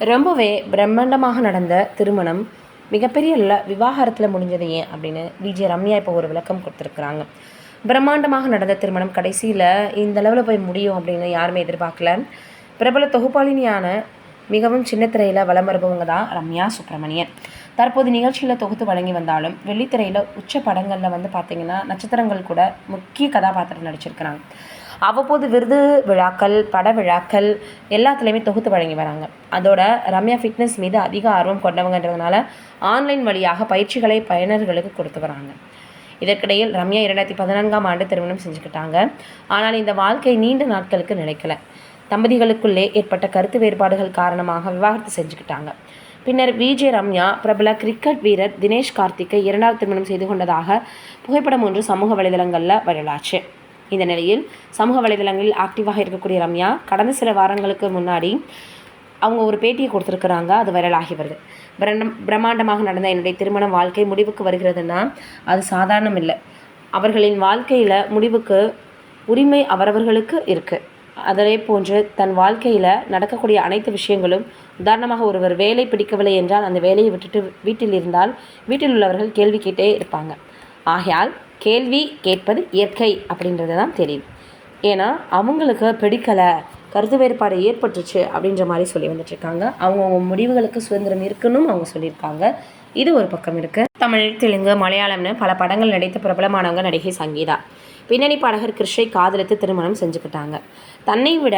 ரொம்பவே பிரம்மாண்டமாக நடந்த திருமணம் மிகப்பெரிய ல விவாகரத்தில் முடிஞ்சது ஏன் அப்படின்னு விஜய் ரம்யா இப்போ ஒரு விளக்கம் கொடுத்துருக்குறாங்க. பிரம்மாண்டமாக நடந்த திருமணம் கடைசியில் இந்த அளவில் போய் முடியும் அப்படின்னு யாருமே எதிர்பார்க்கல. பிரபல தொகுப்பாளினியான மிகவும் சின்ன திரையில் வலம் வருபவங்க தான் ரம்யா சுப்பிரமணியன். தற்போது நிகழ்ச்சியில் தொகுத்து வழங்கி வந்தாலும் வெள்ளித்திரையில் உச்ச படங்களில் வந்து பார்த்திங்கன்னா நட்சத்திரங்கள் கூட முக்கிய கதாபாத்திரம் நடிச்சிருக்கிறாங்க. அவ்வப்போது விருது விழாக்கள் பட விழாக்கள் எல்லாத்துலேயுமே தொகுத்து வழங்கி வராங்க. அதோட ரம்யா ஃபிட்னஸ் மீது அதிக ஆர்வம் கொண்டவங்கன்றதுனால ஆன்லைன் வழியாக பயிற்சிகளை பயனர்களுக்கு கொடுத்து வராங்க. இதற்கிடையில் ரம்யா இரண்டாயிரத்தி பதினான்காம் ஆண்டு திருமணம் செஞ்சுக்கிட்டாங்க. ஆனால் இந்த வாழ்க்கை நீண்ட நாட்களுக்கு நிலைக்கலை. தம்பதிகளுக்குள்ளே ஏற்பட்ட கருத்து வேறுபாடுகள் காரணமாக விவாகரத்து செஞ்சுக்கிட்டாங்க. பின்னர் விஜே ரம்யா பிரபல கிரிக்கெட் வீரர் தினேஷ் கார்த்திக்கை இரண்டாவது திருமணம் செய்து கொண்டதாக புகைப்படம் ஒன்று சமூக வலைதளங்களில் வைரலாச்சு. இந்த நிலையில் சமூக வலைதளங்களில் ஆக்டிவாக இருக்கக்கூடிய ரம்யா கடந்த சில வாரங்களுக்கு முன்னாடி அவங்க ஒரு பேட்டியை கொடுத்துருக்குறாங்க. அது வைரலாகி வருது பிரண்டம் பிரம்மாண்டமாக நடந்த என்னுடைய திருமண வாழ்க்கை முடிவுக்கு வருகிறதுனா அது சாதாரணம் இல்லை. அவர்களின் வாழ்க்கையில் முடிவுக்கு உரிமை அவரவர்களுக்கு இருக்குது அதே போன்று தன் வாழ்க்கையில் நடக்கக்கூடிய அனைத்து விஷயங்களும் உதாரணமாக ஒருவர் வேலை பிடிக்கவில்லை என்றால் அந்த வேலையை விட்டுட்டு வீட்டில் இருந்தால் வீட்டில் உள்ளவர்கள் கேள்வி கேட்டே இருப்பாங்க. ஆகையால் கேள்வி கேட்பது இயற்கை அப்படின்றது தான் தெரியும் ஏன்னா அவங்களுக்கு பிடிக்கலை கருத்து வேறுபாடு ஏற்பட்டுச்சு அப்படின்ற மாதிரி சொல்லி வந்துட்டுருக்காங்க. அவங்கவுங்க முடிவுகளுக்கு சுதந்திரம் இருக்குன்னு அவங்க சொல்லியிருக்காங்க. இது ஒரு பக்கம் இருக்குது தமிழ் தெலுங்கு மலையாளம்னு பல படங்கள் நடித்த பிரபலமானவங்க நடிகை சங்கீதா. பின்னணி பாடகர் கிருஷ்ணை காதலித்து திருமணம் செஞ்சுக்கிட்டாங்க. தன்னை விட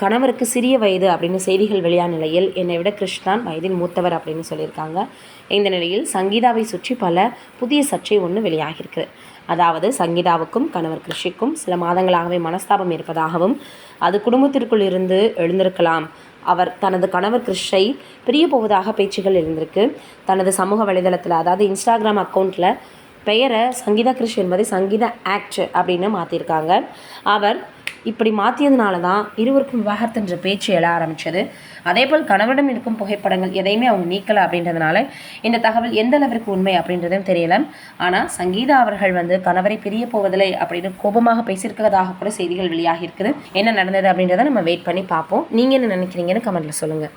கணவருக்கு சிறிய வயது அப்படின்னு செய்திகள் வெளியான நிலையில் என்னை விட கிருஷ் தான் வயதில் மூத்தவர் அப்படின்னு சொல்லியிருக்காங்க. இந்த நிலையில் சங்கீதாவை சுற்றி பல புதிய சர்ச்சை ஒன்று வெளியாகியிருக்கு. அதாவது சங்கீதாவுக்கும் கணவர் கிருஷிக்கும் சில மாதங்களாகவே மனஸ்தாபம் இருப்பதாகவும் அது குடும்பத்திற்குள் இருந்து எழுந்திருக்கலாம். அவர் தனது கணவர் கிருஷை பிரிய போவதாக பேச்சுகள் இருந்திருக்கு. தனது சமூக வலைதளத்தில் அதாவது இன்ஸ்டாகிராம் அக்கௌண்ட்டில் பெயரை சங்கீதா கிருஷ் என்பதை சங்கீதா ஆக்ட் அப்படின்னு மாற்றிருக்காங்க அவர் இப்படி மாற்றியதுனால தான் இருவருக்கும் விவாகரத்துன்ற பேச்சு எழ ஆரம்பித்தது அதேபோல் கணவரிடம் இருக்கும் புகைப்படங்கள் எதையுமே அவங்க நீக்கலை அப்படின்றதுனால இந்த தகவல் எந்த அளவிற்கு உண்மை அப்படின்றதும் தெரியல. ஆனால் சங்கீதா அவர்கள் வந்து கணவரை பிரிய போவதில்லை அப்படின்னு கோபமாக பேசியிருக்கிறதாக கூட செய்திகள் வெளியாகி இருக்குது. என்ன நடந்தது அப்படின்றத நம்ம வெயிட் பண்ணி பார்ப்போம். நீங்கள் என்ன நினைக்கிறீங்கன்னு கமெண்ட்டில் சொல்லுங்கள்